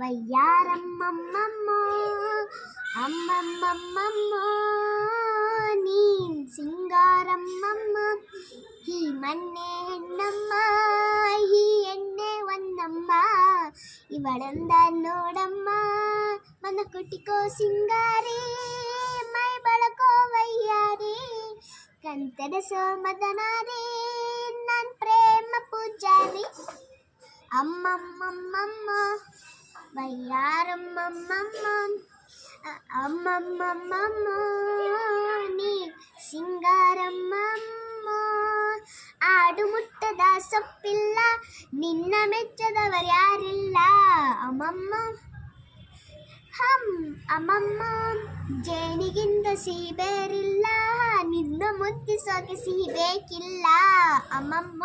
வையாரம்மம்மம்மோ அம்மம்மம்மம்மோ நீ சிங்காரம்மம்மா ஹீ மண்ணே என்னம்மா ஹீ என்னே வந்தம்மா இவளந்த நோடம்மா வந்த குட்டிக்கோ சிங்காரி மை ಬಳಕೋ ವೈಯಾರಿ ಕಂತಡಸೋ ಮದನಾರಿ ನನ್ ಪ್ರೇಮ ಪೂಜಾರಿ ಅಮ್ಮಮ್ಮಮ್ಮಮ್ಮ ஐயாரம்மம்மம் அம்மம்மம்மோ நீ சிங்காரம்மம்மோ ಆಡು ಮುಟ್ಟದ ಸೊಪ್ಪಿಲ್ಲ ನಿನ್ನ ಮೆಚ್ಚದವರು ಯಾರಿಲ್ಲ ಅಮ್ಮಮ್ಮ ಹಮ್ ಅಮ್ಮಮ್ಮ ಜೇನಿಗಿಂತ ಸಿಹಿ ಬೇರಿಲ್ಲ ನಿನ್ನ ಮುದ್ದಿಸೋಕೆ ಸಿಹಿ ಬೇಕಿಲ್ಲ ಅಮ್ಮಮ್ಮ